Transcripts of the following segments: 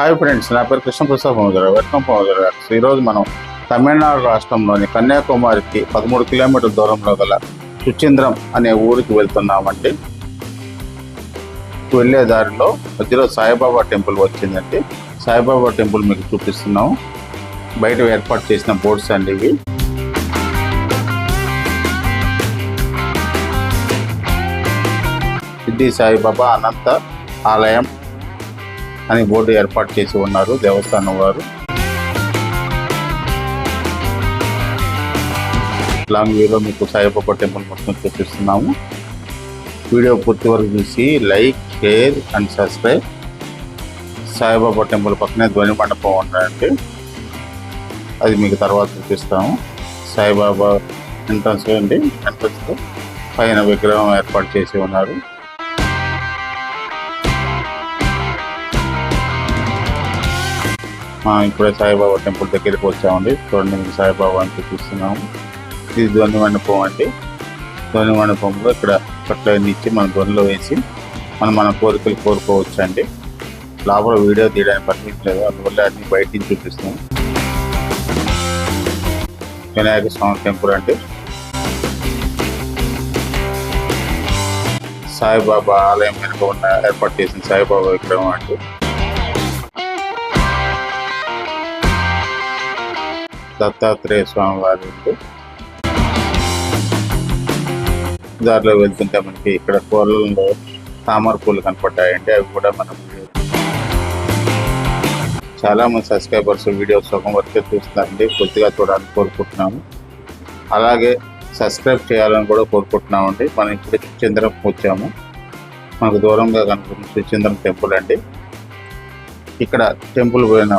Hi friends నా పేరు Krishnaprasad మహోదర. Welcome మహోదర. ఈరోజు మనం తమిళనాడు రాష్ట్రంలోని కన్యాకుమారికి పదమూడు కిలోమీటర్ల దూరంలో గల సుచింద్రం అనే ఊరికి వెళ్తున్నామండి. వెళ్ళే దారిలో మధ్యలో సాయిబాబా టెంపుల్ వచ్చిందండి. సాయిబాబా టెంపుల్ మీకు చూపిస్తున్నాం బయట ఏర్పాటు చేసిన బోర్డ్స్ అండి ఇవి. సిద్ధి సాయిబాబా అనంత ఆలయం అని బోర్డు ఏర్పాటు చేసి ఉన్నారు దేవస్థానం వారు. లాంగ్ వ్యూలో మీకు సాయిబాబా టెంపుల్ మొత్తం చూపిస్తున్నాము. వీడియో పూర్తి వరకు చూసి like share and subscribe. Saibaba temple పక్కనే ధ్వని మండపం ఉందండి. అది మీకు తర్వాత చూపిస్తాము. సాయిబాబా ఎంట్రన్స్ అండి ఎంట్రన్స్ పైన విగ్రహం ఏర్పాటు చేసి ఉన్నారు. ఇప్పుడే సాయిబాబా టెంపుల్ దగ్గరికి వచ్చామండి. చూడండి మీకు సాయిబాబా అని చూపిస్తున్నాము ఇది ధ్వని మండపం అండి. ధ్వని మండపంలో ఇక్కడ కట్లన్నీ ఇచ్చి మన ధ్వనిలో వేసి మనం మన కోరికలు కోరుకోవచ్చు అండి లోపల వీడియో తీయడానికి పర్మిషన్ లేదు అందువల్ల అన్ని బయట నుంచి చూపిస్తున్నాం. వినాయక స్వామి టెంపుల్ అండి. సాయిబాబా ఆలయం వెనుక ఉన్న ఏర్పాటు చేసిన సాయిబాబా విగ్రహం అండి. దత్తాత్రేయ స్వామి వారి ఇల్లు. దారిలో వెళ్తుంటే మనకి ఇక్కడ కూరలలో తామర పూలు కనపడ్డాయండి. అవి కూడా మనం చాలా మంది సబ్స్క్రైబర్స్ వీడియో సగం వరకే చూస్తున్నారండి. కొద్దిగా చూడాలని కోరుకుంటున్నాము. అలాగే సబ్స్క్రైబ్ చేయాలని కూడా కోరుకుంటున్నామండి. మనం ఇప్పుడు సుచంద్రం వచ్చాము. మనకు దూరంగా కనుకుంటున్న సుచంద్రం టెంపుల్ అండి. ఇక్కడ టెంపుల్ పోయిన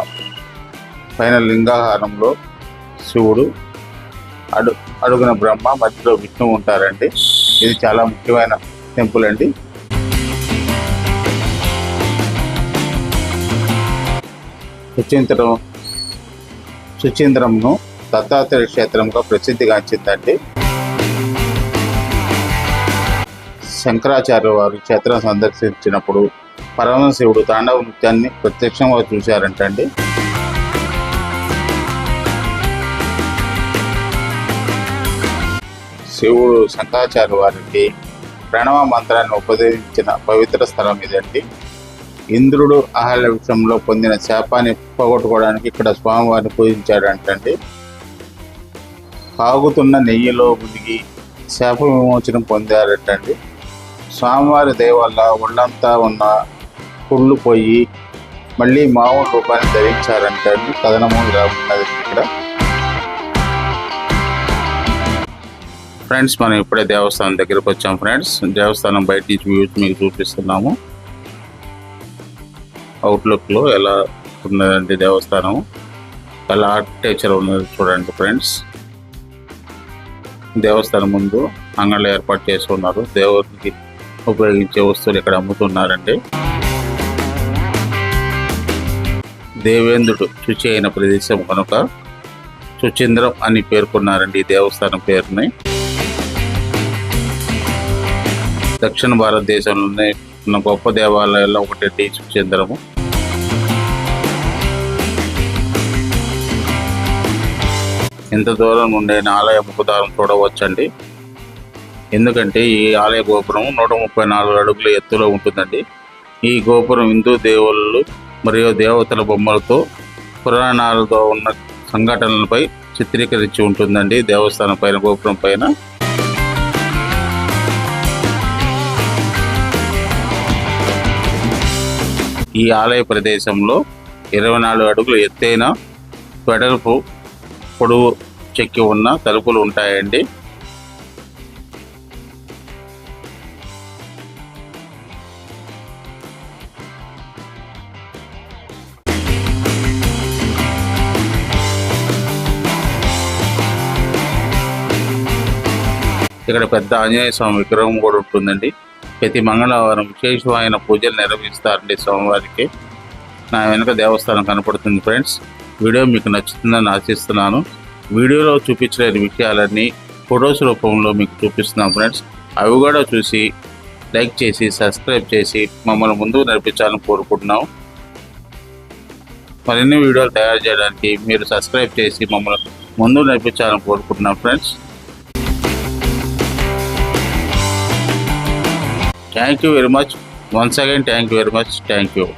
పైన లింగాహారంలో శివుడు అడు అడుగున బ్రహ్మ మధ్యలో విష్ణువు ఉంటారండి. ఇది చాలా ముఖ్యమైన టెంపుల్ అండి. సుచీంద్రం సుచింద్రంను దత్తాత్రేయ క్షేత్రంగా ప్రసిద్ధిగాంచిందండి. శంకరాచార్య వారు క్షేత్రం సందర్శించినప్పుడు పరమశివుడు తాండవ నృత్యాన్ని ప్రత్యక్షంగా చూశారంటండి. శివుడు శంకరాచార్య వారికి ప్రణవ మంత్రాన్ని ఉపదేశించిన పవిత్ర స్థలం ఇదండి. ఇంద్రుడు అహల్య విషయంలో పొందిన శాపాన్ని పోగొట్టుకోవడానికి ఇక్కడ స్వామివారిని పూజించాడంటండి. కాగుతున్న నెయ్యిలో మునిగి శాప విమోచనం పొందారటండి. స్వామివారి దయ వల్ల ఒళ్ళంతా ఉన్న కుళ్ళు పోయి మళ్ళీ మామూలు రూపాన్ని ధరించారంటండి. కథనము ఇలా ఉన్నది ఇక్కడ. ఫ్రెండ్స్ మనం ఇప్పుడే దేవస్థానం దగ్గరకు వచ్చాం ఫ్రెండ్స్. దేవస్థానం బయట నుంచి వ్యూస్ మీకు చూపిస్తున్నాము. అవుట్లుక్లో ఎలా ఉన్నదండి దేవస్థానం ఎలా ఆర్కిటెక్చర్ ఉన్నది చూడండి ఫ్రెండ్స్. దేవస్థానం ముందు అంగళ్ళు ఏర్పాటు చేసి ఉన్నారు. దేవుడికి ఉపయోగించే వస్తువులు ఇక్కడ అమ్ముతున్నారండి. దేవేంద్రుడు శుచి అయిన ప్రదేశం కనుక సుచంద్రం అని పేర్కొన్నారండి ఈ దేవస్థానం పేరుని. దక్షిణ భారతదేశంలోనే ఉన్న గొప్ప దేవాలయాల్లో ఒకటి సుచంద్రము ఎంత దూరం నుండి ఆలయ ముఖదారం చూడవచ్చండి. ఎందుకంటే ఈ ఆలయ గోపురం నూట ముప్పై నాలుగు అడుగుల ఎత్తులో ఉంటుందండి. ఈ గోపురం హిందూ దేవుళ్ళు మరియు దేవతల బొమ్మలతో పురాణాలతో ఉన్న సంఘటనలపై చిత్రీకరించి ఉంటుందండి దేవస్థానం పైన గోపురం పైన. ఈ ఆలయ ప్రదేశంలో ఇరవై నాలుగు అడుగులు ఎత్తైన వెడల్పు పొడవు చెక్కి ఉన్న తలుపులు ఉంటాయండి. ఇక్కడ పెద్ద ఆంజనేయ స్వామి విగ్రహం కూడా ఉంటుందండి. ప్రతి మంగళవారం విశేషమైన పూజలు నిర్వహిస్తారండి స్వామివారికి. నా వెనుక దేవస్థానం కనపడుతుంది ఫ్రెండ్స్. వీడియో మీకు నచ్చుతుందని ఆశిస్తున్నాను. వీడియోలో చూపించలేని విషయాలన్నీ ఫొటోస్ రూపంలో మీకు చూపిస్తున్నాం ఫ్రెండ్స్. అవి కూడా చూసి లైక్ చేసి సబ్స్క్రైబ్ చేసి మమ్మల్ని ముందుకు నడిపించాలని కోరుకుంటున్నాం. మరిన్ని వీడియోలు తయారు చేయడానికి మీరు సబ్స్క్రైబ్ చేసి మమ్మల్ని ముందు నడిపించాలని కోరుకుంటున్నాం friends. Thank you very much. Once again, thank you very much. Thank you.